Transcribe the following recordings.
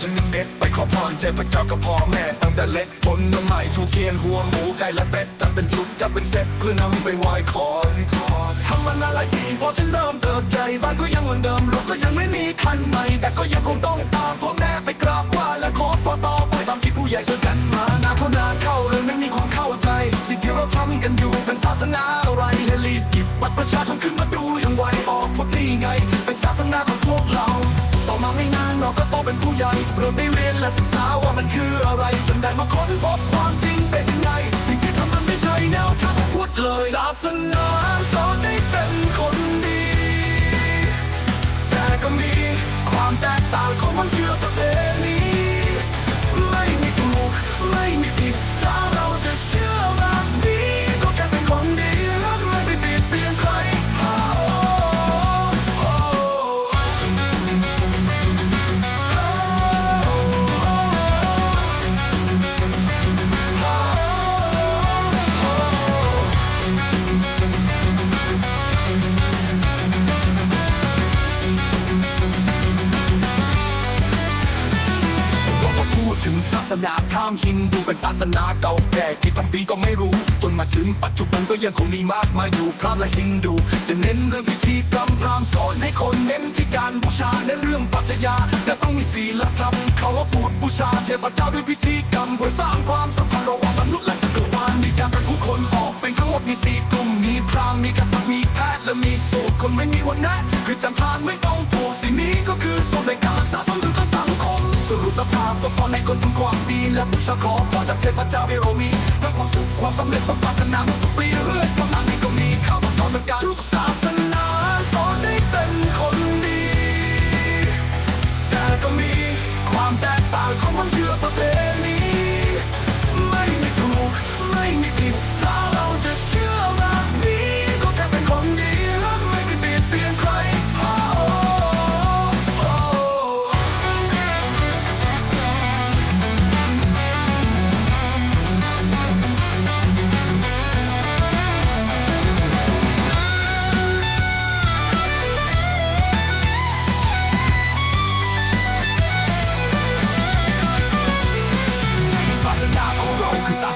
ฉันเด็ดไปขอพรเทพเจ้ากับพ่อแม่ตั้งแต่เล็กผลน้ำใหม่ทูบเทียนหัวหมูไก่และเป็ดจัดเป็นชุดจัดเป็นเซ็ตเพื่อนำไปไหว้ขอทำมันอะไรปีพอฉันเริ่มเติบใจบ้านก็ยังเหมือนเดิมรถก็ยังไม่มีคันใหม่แต่ก็ยังคงต้องตามพ่อแม่ไปกราบไหว้และขอต่อต่อไปตามที่ผู้ใหญ่สอนกันมานานเท่านานเข้าเลยไม่มีความเข้าใจ สิ่งที่เราทำกันอยู่เป็นศาสนา เราก็โตเป็นผู้ใหญ่เริ่มได้เรียนและศึกษาว่ามันคืออะไร จนได้มาค้นพบความจริงเป็นยังไง สิ่งที่ทำมันไม่ใช่แนวทางพุทธเลยศาสนาสอนให้เป็นคนดี แต่ก็มีความแตกต่างของความเชื่อประเองาพรามฮินดูเป็นศาสนาเก่าแก่ที่พันปีก็ไม่รู้ จนมาถึงปัจจุบันก็ยังคงมีมากมายอยู่พรามและฮินดู จะเน้นเรื่องพิธีกรรมพรามสอนให้คนเน้นที่การบูชาเน้นเรื่องปรัชญาและต้องมีศีลธรรมเขาว่าพูดบูชาเทพเจ้าด้วยพิธีกรรมเพื่อสร้างความสัมพันธ์ระหว่างมนุษย์และจักรวาลมีการเป็นผู้คนออกเป็นทั้งหมดมีสี่กลุ่มมีพรามมีกษัตริย์มีแพทย์และมีสูตรคนไม่มีวันนะคือจำทานไม่ต้องผูกสิ่งนี้ก็คือสูตรในการรักษาส สอนให้คนทำความดี และบูชาขอพรจากเทพเจ้าเวโรมีทั้งความสุขความสำเร็จสมปรารถนาทุกปีเรื่อยๆความงานนี้ก็มีข้าวมาสอนเหมือนกัน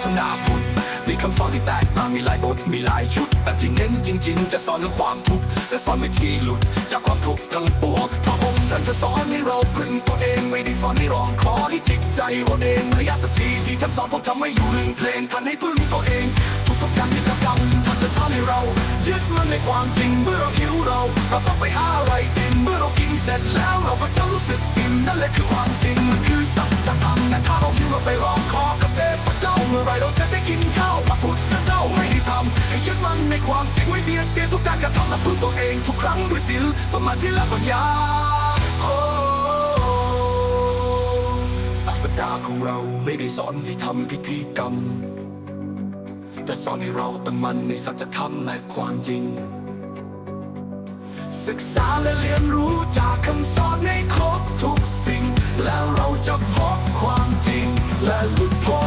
สนาพุทธมีคำสอนที่แตกต่างมีหลายบทมีหลายชุด แต่ที่เน้นจริง ๆ จะสอนเรื่องความทุกข์และสอนวิธีหลุด จากความทุกข์ทั้งปวงพระองค์ท่านจะสอนให้เราพึ่งตัวเองไม่ได้สอนให้ร้องขอให้จิตใจเราเองระยะสักสีที่ท่านสอนผมทำไม่อยู่หนึ่งเพลงท่านให้พึ่งตัวเอง ทุกๆอย่างที่ท่านทำท่านจะสอนให้เรายึดมันในความจริงเมื่อเราหิวเราเราต้องไปหาอะไรกินเมื่อเรากินเสร็จแล้วเราก็จะรู้สึกอิ่มนั่นแหละคือความจริงมันคือสัจธรรมแต่ถ้าเราหิวเราไปร้องขอ มื่อไรเราจะได้กินข้าวพระพุทธเจ้าไม่ได้ทำให้ยึดมันในความจริงไม่เบียดเบียนทุกการกระทำและพึ่งตัวเองทุกครั้งด้วยศีลสมาธิและปัญญาโอ้ศาสดาของเราไม่ได้สอนให้ทำพิธีกรรม แต่สอนให้เราตั้งมั่นในสัจธรรมและความจริง ศึกษาและเรียนรู้จากคำสอนในครบทุกสิ่ง แล้วเราจะพบความจริงและหลุดพ้น